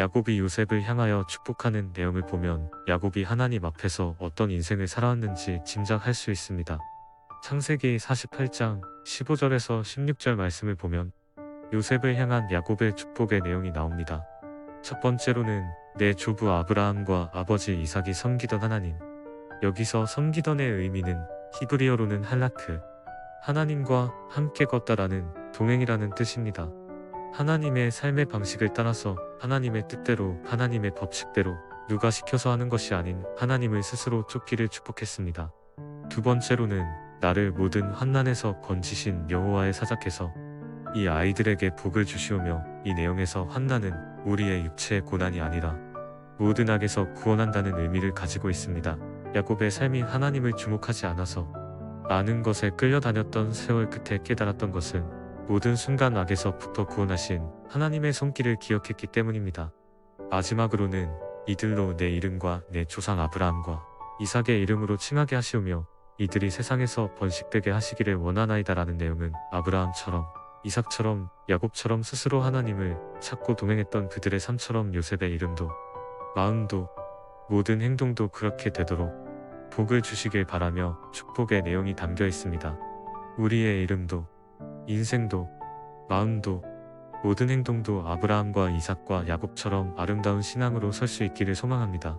야곱이 요셉을 향하여 축복하는 내용을 보면 야곱이 하나님 앞에서 어떤 인생을 살아왔는지 짐작할 수 있습니다. 창세기 48장 15절에서 16절 말씀을 보면 요셉을 향한 야곱의 축복의 내용이 나옵니다. 첫 번째로는 내 조부 아브라함과 아버지 이삭이 섬기던 하나님. 여기서 섬기던의 의미는 히브리어로는 할라크, 하나님과 함께 걷다라는 동행이라는 뜻입니다. 하나님의 삶의 방식을 따라서 하나님의 뜻대로 하나님의 법칙대로 누가 시켜서 하는 것이 아닌 하나님을 스스로 쫓기를 축복했습니다. 두 번째로는 나를 모든 환난에서 건지신 여호와의 사자께서 이 아이들에게 복을 주시오며 이 내용에서 환난은 우리의 육체의 고난이 아니라 모든 악에서 구원한다는 의미를 가지고 있습니다. 야곱의 삶이 하나님을 주목하지 않아서 많은 것에 끌려다녔던 세월 끝에 깨달았던 것은 모든 순간 악에서부터 구원하신 하나님의 손길을 기억했기 때문입니다. 마지막으로는 이들로 내 이름과 내 조상 아브라함과 이삭의 이름으로 칭하게 하시오며 이들이 세상에서 번식되게 하시기를 원하나이다라는 내용은 아브라함처럼 이삭처럼 야곱처럼 스스로 하나님을 찾고 동행했던 그들의 삶처럼 요셉의 이름도 마음도 모든 행동도 그렇게 되도록 복을 주시길 바라며 축복의 내용이 담겨 있습니다. 우리의 이름도 인생도 마음도 모든 행동도 아브라함과 이삭과 야곱처럼 아름다운 신앙으로 설 수 있기를 소망합니다.